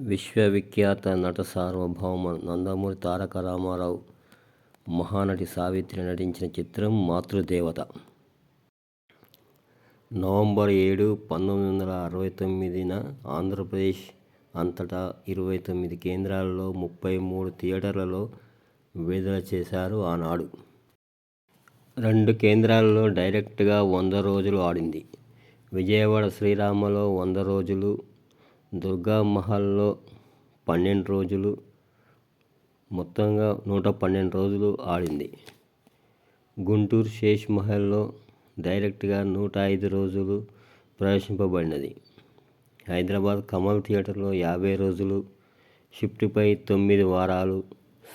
విశ్వవిఖ్యాత నట సార్వభౌమ నందమూరి తారక రామారావు మహానటి సావిత్రి నటించిన చిత్రం మాతృదేవత. నవంబర్ ఏడు పంతొమ్మిది వందల అరవై తొమ్మిదిన ఆంధ్రప్రదేశ్ అంతటా ఇరవై తొమ్మిది కేంద్రాలలో ముప్పై మూడు థియేటర్లలో విడుదల చేశారు ఆనాడు. రెండు కేంద్రాలలో డైరెక్ట్గా వంద రోజులు ఆడింది. విజయవాడ శ్రీరామలో వంద రోజులు దుర్గామహల్లో పన్నెండు రోజులు మొత్తంగా నూట పన్నెండు రోజులు ఆడింది. గుంటూరు శేష్ మహల్లో డైరెక్ట్గా నూట ఐదు రోజులు ప్రవేశింపబడినది. హైదరాబాద్ కమల్ థియేటర్లో యాభై రోజులు షిఫ్ట్పై తొమ్మిది వారాలు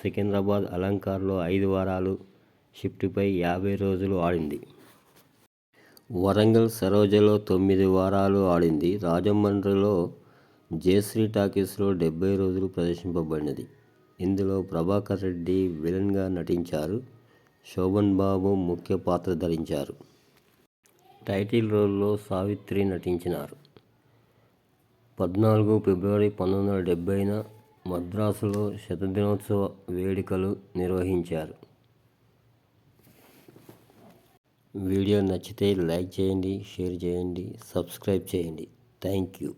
సికింద్రాబాద్ అలంకార్లో ఐదు వారాలు షిఫ్ట్పై యాభై రోజులు ఆడింది. వరంగల్ సరోజలో తొమ్మిది వారాలు ఆడింది. రాజమండ్రిలో జయశ్రీ టాకీస్లో డెబ్బై రోజులు ప్రదర్శింపబడినది. ఇందులో ప్రభాకర్ రెడ్డి విలన్గా నటించారు. శోభన్ బాబు ముఖ్య పాత్ర ధరించారు. టైటిల్ రోల్లో సావిత్రి నటించినారు. పద్నాలుగు ఫిబ్రవరి పంతొమ్మిది వందల డెబ్బైన మద్రాసులో శతదినోత్సవ వేడుకలు నిర్వహించారు. వీడియో నచ్చితే లైక్ చేయండి షేర్ చేయండి సబ్స్క్రైబ్ చేయండి. Thank you.